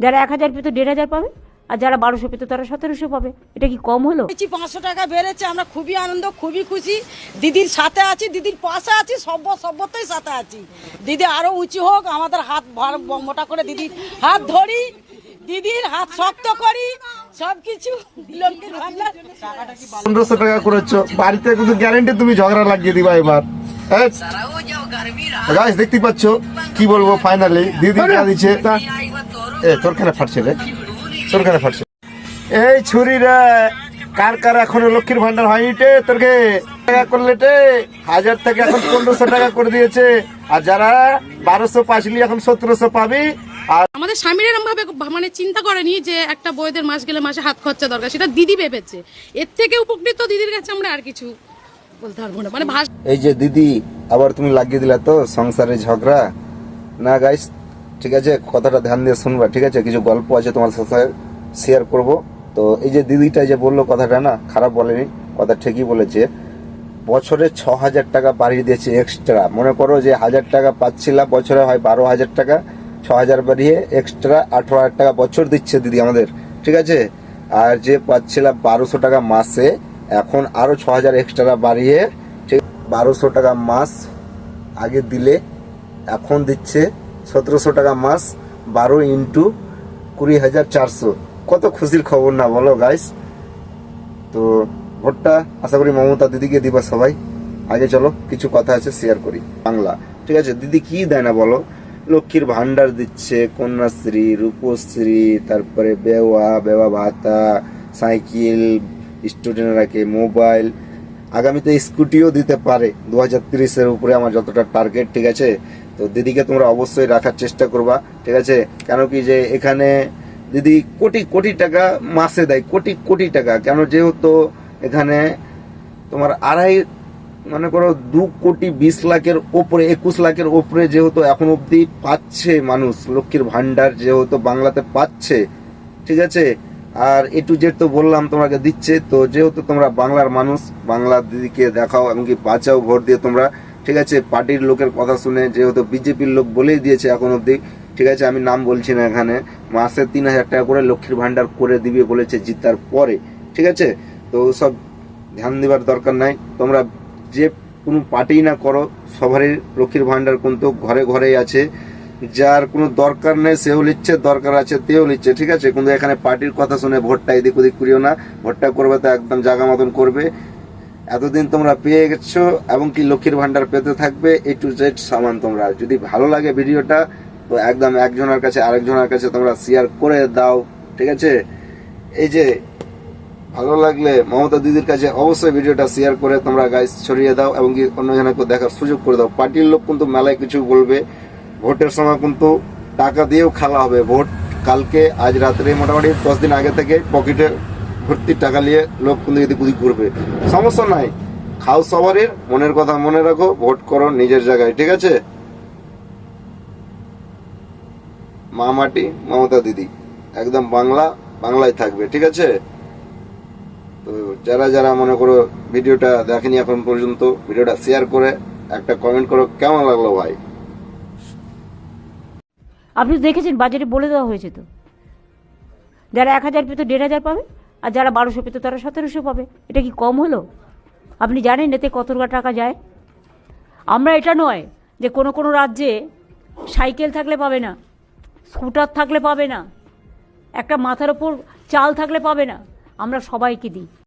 যারা এক হাজার পেতো দেড় হাজার পাবে আর যারা বারোশো পেতো তারা সতেরোশো পাবে। এটা কি কম হলো? পাঁচশো টাকা বেড়েছে আমরা খুবই আনন্দ খুবই খুশি। দিদির সাথে আছি দিদির পাশে আছি সভ্য সভ্যতাই সাথে আছি। দিদি আরও উঁচু হোক আমাদের হাত ভার- মোটা করে দিদির হাত ধরি দিদির হাত শক্ত করি সবকিছু পনেরোশো টাকা করেছ। বাড়িতে কিন্তু গ্যারেন্টি তুমি ঝগড়া লাগিয়ে দিবা এবার। গাছ দেখতে পাচ্ছ কি বলব ফাইনালি দিদি দিচ্ছে তা এ তোর খানে ফাটছে রে। তোর খানে ফাটছে। এই ছুরি রে কার কার এখনও লক্ষ্মীর ভান্ডার হয়নি তোরকে টাকা করলে টে হাজার থেকে এখন পনেরোশো টাকা করে দিয়েছে। আর যারা বারোশো পাঁচলি এখন সতেরোশো পাবি আর আমাদের স্বামীর এরম ভাবে মানে চিন্তা করেনি যে একটা বইদের মাস গেলে মাসে হাত খরচা দরকার সেটা দিদি ভেবেছে। এর থেকে উপকৃত দিদির কাছে আমরা আর কিছু বলতে পারব না। মানে এই যে দিদি আবার তুমি লাগিয়ে দিলা তো সংসারে ঝগড়া? না গাইস ঠিক আছে? কথাটা ধ্যান দিয়ে শুনবা, ঠিক আছে? কিছু গল্প আছে তোমার সাথে শেয়ার করব। তো এই যে দিদিটা যে বলল কথাটা না, খারাপ বলেনি, কথা ঠিকই বলেছে। বছরে ছ হাজার টাকা বাড়িয়ে দিয়েছে এক্সট্রা মনে করো যে হাজার টাকা পাচ্ছিলাম, বছরে হয় বারো হাজার টাকা। ছ হাজার বাড়িয়ে এক্সট্রা আঠারো হাজার টাকা বছর দিচ্ছে দিদি আমাদের, ঠিক আছে? আর যে পাচ্ছিলাম বারোশো টাকা মাসে, এখন আরও ছ হাজার এক্সট্রা বাড়িয়ে, ঠিক, বারোশো টাকা মাস আগে দিলে, এখন দিচ্ছে সতেরোশো টাকা মাস, বারো ইন্টু কুড়ি হাজার চারশো। কত খুশির খবর না, বলো গাইস তো ভোটটা আশা করি মমতা দিদিকে দিবা সবাই। আগে চলো, কিছু কথা আছে শেয়ার করি। বাংলা। ঠিক আছে, দিদি কি দেয় না বলো? লক্ষ্মীর ভান্ডার দিচ্ছে, কন্যাশ্রী, রূপশ্রী, তারপরে বেওয়া বেওয়া ভাতা, সাইকেল স্টুডেন্টরাকে মোবাইল। আগামীতে স্কুটিও দিতে পারে। দু হাজার তিরিশের উপরে আমার যতটা টার্গেট ঠিক আছে? তো দিদিকে তোমরা অবশ্যই রাখার চেষ্টা করবা, ঠিক আছে? কেন কি যে এখানে দিদি কোটি কোটি টাকা মাসে দেয়, কোটি কোটি টাকা। কেন যেহেতু এখানে তোমার আড়াই, মনে করো দু কোটি বিশ লাখের ওপরে, একুশ লাখের ওপরে যেহেতু এখন অবধি পাচ্ছে মানুষ, লক্ষ্মীর ভান্ডার যেহেতু বাংলাতে পাচ্ছে, ঠিক আছে? আর এ টু জেড তো বললাম, তোমাকে দিচ্ছে, তো যেহেতু তোমরা বাংলার মানুষ, বাংলা দিদিকে দেখাও, এমনকি বাঁচাও ভোট দিয়ে তোমরা ঠিক আছে, পার্টির লোকের কথা শুনে, যেহেতু বিজেপির লোক বলেই দিয়েছে এখন অবধি, ঠিক আছে, আমি নাম বলছি না এখানে, মাসে তিন হাজার টাকা করে লক্ষ্মীর ভান্ডার করে দিবে বলেছে জিতার পরে, ঠিক আছে? তো সব ধ্যান দেওয়ার দরকার নাই, তোমরা যে কোনো পার্টি না করো, সবারই লক্ষ্মীর ভান্ডার কিন্তু ঘরে ঘরেই আছে, যার কোনো দরকার নেই, সেও লিখছে দরকার আছে তেও লিখছে ঠিক আছে? কিন্তু এখানে পার্টির কথা শুনে ভোটটা এদিক ওদিক করিও না, ভোটটা করবে তো একদম জাগা মতন করবে এতদিন তোমরা পেয়ে গেছো এবং কি লক্ষ্মীর ভান্ডার পেতে থাকবে এ টু জেড সামান তোমরা। যদি ভালো লাগে ভিডিওটা, তো একদম একজনের কাছে আরেকজনের কাছে তোমরা শেয়ার করে দাও, ঠিক আছে? এই যে, ভালো লাগলে মমতা দিদির কাছে অবশ্যই ভিডিওটা শেয়ার করে তোমরা গাইস ছড়িয়ে দাও এবং কি অন্যজনকে দেখার সুযোগ করে দাও। পার্টির লোক কিন্তু মেলায় কিছু বলবে, ভোটের সময় কিন্তু টাকা দিয়েও খেলা হবে। ভোট কালকে, আজ রাত্রে মোটামুটি দশ দিন আগে থেকে পকেটে ভর্তি টাকা নিয়ে লোক কিন্তু এদিক ঘুরবে। সমস্যা নাই। খাও সবারের, মনের কথা মনে রাখো, ভোট করো নিজের জায়গায়, ঠিক আছে? মা মাটি, মমতা দিদি, একদম বাংলা, বাংলায় থাকবে, ঠিক আছে? তো যারা যারা মনে করো ভিডিওটা দেখেনি এখন পর্যন্ত, ভিডিওটা শেয়ার করে একটা কমেন্ট করো, কেমন লাগল ভাই? আপনি দেখেছেন বাজারে বলে দেওয়া হয়েছে তো। যারা এক হাজার পেতো, দেড় হাজার পাবে? আর যারা বারোশো পেতো তারা সতেরোশো পাবে। এটা কি কম হলো? আপনি জানেন এতে কত টাকা যায়? আমরা এটা নয় যে কোনো কোনো রাজ্যে সাইকেল থাকলে পাবে না, স্কুটার থাকলে পাবে না, একটা মাথার ওপর চাল থাকলে পাবে না। আমরা সবাইকে দিই।